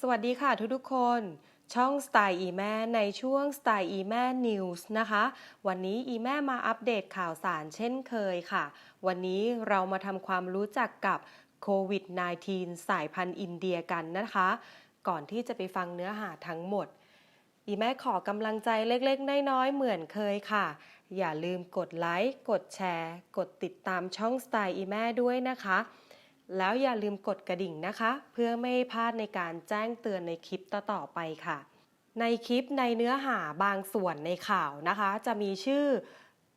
สวัสดีค่ะทุกๆคน ช่องสไตล์อีแม่ในช่วงสไตล์อีแม่นิวส์นะคะ วันนี้อีแม่มาอัปเดตข่าวสารเช่นเคยค่ะ วันนี้เรามาทำความรู้จักกับโควิด -19 สายพันธุ์อินเดียกันนะคะ ก่อนที่จะไปฟังเนื้อหาทั้งหมด อีแม่ขอกำลังใจเล็กๆ น้อยๆ เหมือนเคยค่ะ อย่าลืมกดไลค์ กดแชร์ กดติดตามช่องสไตล์อีแม่ด้วยนะคะ แล้วอย่าลืมกดกระดิ่งนะคะ เพื่อไม่พลาดในการแจ้งเตือนในคลิปต่อๆไปค่ะ ในคลิปในเนื้อหาบางส่วนในข่าวนะคะ จะมีชื่อ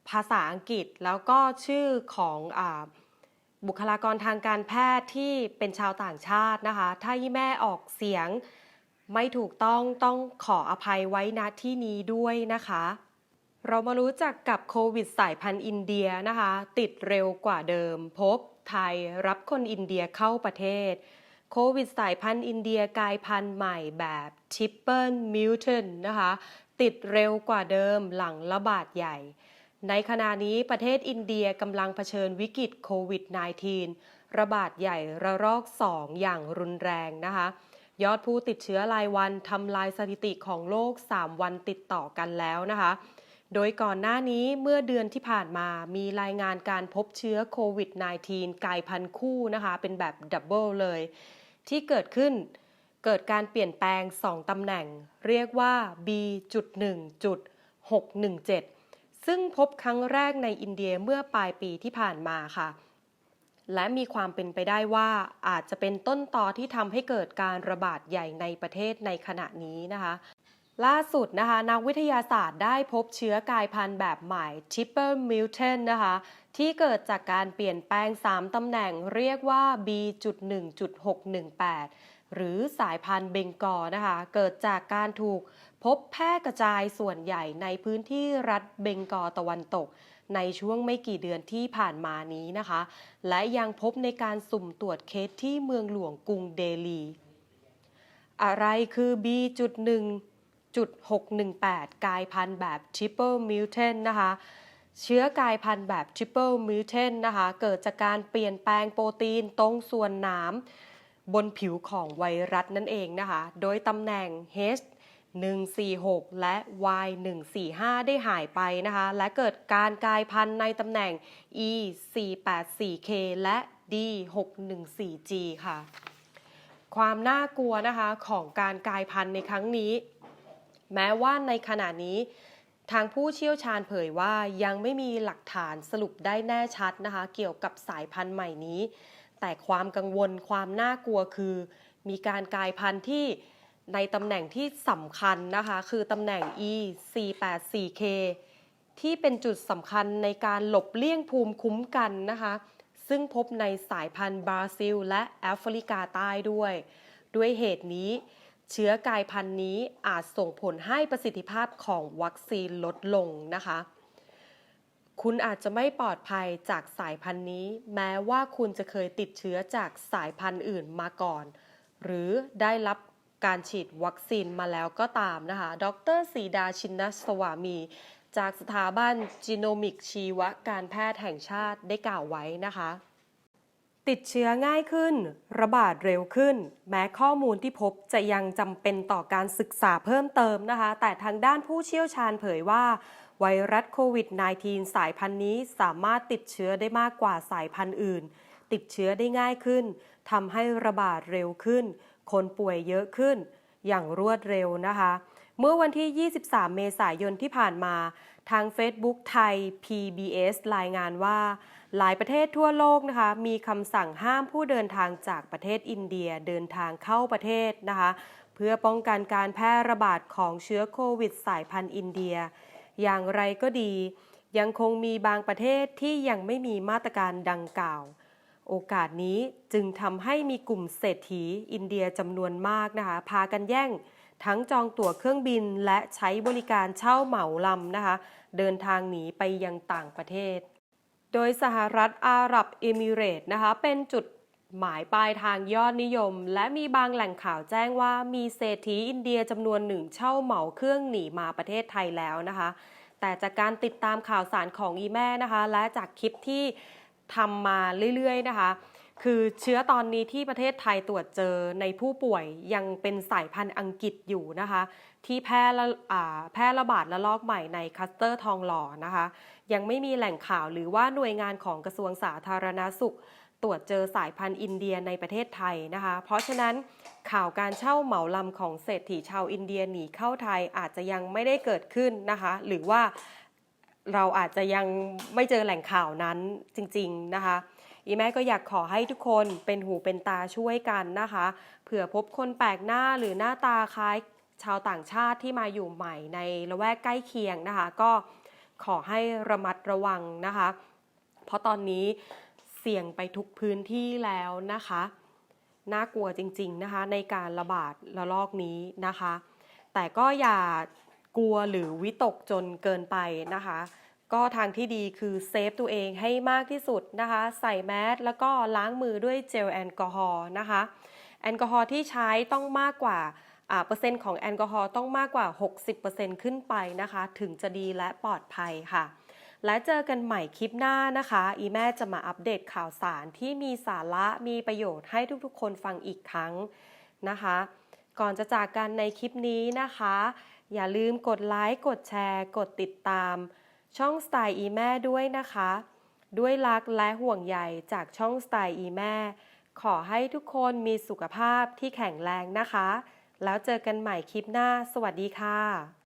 ภาษาอังกฤษแล้วก็ชื่อของอบุคลากรทางการแพทย์ที่เป็นชาวต่างชาตินะคะ ถ้ายี่แม่ออกเสียงไม่ถูกต้องต้องขออภัยไว้ณที่นี้ด้วยนะคะ เรามารู้จักกับโควิดสายพันธุ์อินเดียนะคะ ติดเร็วกว่าเดิม พบไทยรับคนอินเดียเข้าประเทศ โควิดสายพันธุ์อินเดียกลายพันธุ์ใหม่แบบทิปเปิลมิวเทนนะคะ ติดเร็วกว่าเดิมหลังระบาดใหญ่ ในขณะนี้ประเทศอินเดียกำลังเผชิญวิกฤตโควิด -19 ระบาดใหญ่ระลอก 2 อย่างรุนแรงนะคะยอดผู้ติดเชื้อรายวันทำลายสถิติของโลก 3 วันติดต่อกันแล้วนะคะ โดยก่อนหน้านี้เมื่อเดือนที่ผ่านมามีรายงานการพบเชื้อโควิด -19 กลายพันธุ์คู่นะคะ เป็นแบบดับเบิลเลย ที่เกิดขึ้นเกิดการเปลี่ยนแปลง 2ตำแหน่ง เรียกว่า B.1.617 ซึ่งพบครั้งแรกในอินเดียเมื่อปลายปีที่ผ่านมาค่ะ และมีความเป็นไปได้ว่าอาจจะเป็นต้นตอที่ทำให้เกิดการระบาดใหญ่ในประเทศในขณะนี้นะคะ ล่าสุดนะคะนักวิทยาศาสตร์ได้พบเชื้อกลายพันธุ์แบบใหม่ Triple Mutant นะคะที่เกิดจากการเปลี่ยนแปลง 3 ตำแหน่งเรียกว่า B.1.618 หรือสายพันธุ์เบงกอนะคะ เกิดจากการถูกพบแพร่กระจายส่วนใหญ่ในพื้นที่รัฐเบงกอตะวันตก ในช่วงไม่กี่เดือนที่ผ่านมานี้นะคะ และยังพบในการสุ่มตรวจเคสที่เมืองหลวงกรุงเดลี อะไรคือ B.1 618 กลายพันธุ์แบบ Triple Mutant นะคะ เชื้อกลายพันธุ์แบบ Triple Mutant นะคะ เกิดจากการเปลี่ยนแปลงโปรตีนตรงส่วนหนามบนผิวของไวรัสนั่นเองนะคะ โดยตำแหน่ง H 146 และ Y 145ได้หายไปนะคะ และเกิดการกลายพันธุ์ในตำแหน่ง E 484K และ D 614G ค่ะ ความน่ากลัวนะคะของการกลายพันธุ์ในครั้งนี้ แม้ว่าในขณะนี้ ทางผู้เชี่ยวชาญเผยว่ายังไม่มีหลักฐานสรุปได้แน่ชัดนะคะ เกี่ยวกับสายพันธุ์ใหม่นี้ แต่ความกังวลความน่ากลัวคือ มีการกลายพันธุ์ที่ในตำแหน่งที่สำคัญนะคะ คือตำแหน่ง E 484K ที่เป็นจุดสำคัญในการหลบเลี่ยงภูมิคุ้มกันนะคะ ซึ่งพบในสายพันธุ์บราซิล และแอฟริกาใต้ด้วย ด้วยเหตุนี้ เชื้อกายพันธุ์นี้อาจส่งผลให้ประสิทธิภาพของวัคซีนลดลงนะคะ คุณอาจจะไม่ปลอดภัยจากสายพันธุ์นี้ แม้ว่าคุณจะเคยติดเชื้อจากสายพันธุ์อื่นมาก่อน หรือได้รับการฉีดวัคซีนมาแล้วก็ตามนะคะ ดรสีดาชินนสวามี จากสถาบันจีโนมิกชีวการแพทย์แห่งชาติได้กล่าวไว้นะคะ ติดเชื้อง่ายขึ้น ระบาดเร็วขึ้น แม้ข้อมูลที่พบจะยังจำเป็นต่อการศึกษาเพิ่มเติมนะคะ แต่ทางด้านผู้เชี่ยวชาญเผยว่า ไวรัสโควิด -19 สายพันธุ์นี้สามารถติดเชื้อได้มากกว่าสายพันธุ์อื่น ติดเชื้อได้ง่ายขึ้นทำให้ระบาดเร็วขึ้น คนป่วยเยอะขึ้น อย่างรวดเร็วนะคะ เมื่อวันที่ 23 เมษายนที่ผ่านมา ทาง Facebook ไทย PBS รายงานว่า หลายประเทศทั่วโลกนะคะมีคำสั่งห้ามผู้เดินทางจากประเทศอินเดียเดินทางเข้าประเทศนะคะเพื่อป้องกันการแพร่ระบาดของเชื้อโควิดสายพันธุ์อินเดีย อย่างไรก็ดี ยังคงมีบางประเทศที่ยังไม่มีมาตรการดังกล่าว โอกาสนี้จึงทำให้มีกลุ่มเศรษฐีอินเดียจำนวนมากนะคะพากันแย่ง ทั้งจองตั๋วเครื่องบินและใช้บริการเช่าเหมาลำนะคะ เดินทางหนีไปยังต่างประเทศ โดยสหรัฐอาหรับเอมิเรต์นะคะ เป็นจุดหมายปลายทางยอดนิยม และมีบางแหล่งข่าวแจ้งว่ามีเศรษฐีอินเดียจำนวนหนึ่งเช่าเหมาเครื่องหนีมาประเทศไทยแล้วนะคะ แต่จากการติดตามข่าวสารของอีแม่นะคะ และจากคลิปที่ทำมาเรื่อยๆนะคะ คือเชื้อตอนนี้ที่ประเทศไทยตรวจเจอในผู้ป่วยยังเป็นสายพันธุ์อังกฤษอยู่นะคะ ที่แพร่ระอ่าแพร่ระบาดระลอกใหม่ในคัสเตอร์ทองหล่อนะคะ ยังไม่มีแหล่งข่าวหรือว่าหน่วยงานของกระทรวงสาธารณาสุข ตรวจเจอสายพันธุ์อินเดียในประเทศไทยนะคะ เพราะฉะนั้นข่าวการเช่าเหมาลำของเศรษฐีชาวอินเดียหนีเข้าไทยอาจจะยังไม่ได้เกิดขึ้นนะคะ หรือว่าเราอาจจะยังไม่เจอแหล่งข่าวนั้นจริง ๆ นะคะ อีแม่ก็อยากขอให้ทุกคนเป็นหูเป็นตาช่วยกันนะคะ เผื่อพบคนแปลกหน้าหรือหน้าตาคล้ายชาวต่างชาติที่มาอยู่ใหม่ในละแวกใกล้เคียงนะคะ ก็ขอให้ระมัดระวังนะคะ เพราะตอนนี้เสี่ยงไปทุกพื้นที่แล้วนะคะ น่ากลัวจริง ๆนะคะ ในการระบาดระลอกนี้นะคะ แต่ก็อย่ากลัวหรือวิตกจนเกินไปนะคะ ก็ทางที่ดีคือเซฟตัวเองให้มากที่สุดนะคะ ใส่แมสแล้วก็ล้างมือด้วยเจลแอลกอฮอล์นะคะ แอลกอฮอล์ที่ใช้ต้องมากกว่าอ่าเปอร์เซ็นต์ของแอลกอฮอล์ต้องมากกว่า 60%ขึ้นไปนะคะ ถึงจะดีและปลอดภัยค่ะ และเจอกันใหม่คลิปหน้านะคะ อีแม่จะมาอัปเดตข่าวสารที่มีสาระมีประโยชน์ให้ทุกๆ คนฟังอีกครั้งนะคะ ก่อนจะจากกันในคลิปนี้นะคะ อย่าลืมกดไลค์กดแชร์ กดติดตาม ช่องสไตล์อีแม่ด้วยนะคะ ด้วยรักและห่วงใยจากช่องสไตล์อีแม่ ขอให้ทุกคนมีสุขภาพที่แข็งแรงนะคะ แล้วเจอกันใหม่คลิปหน้า สวัสดีค่ะ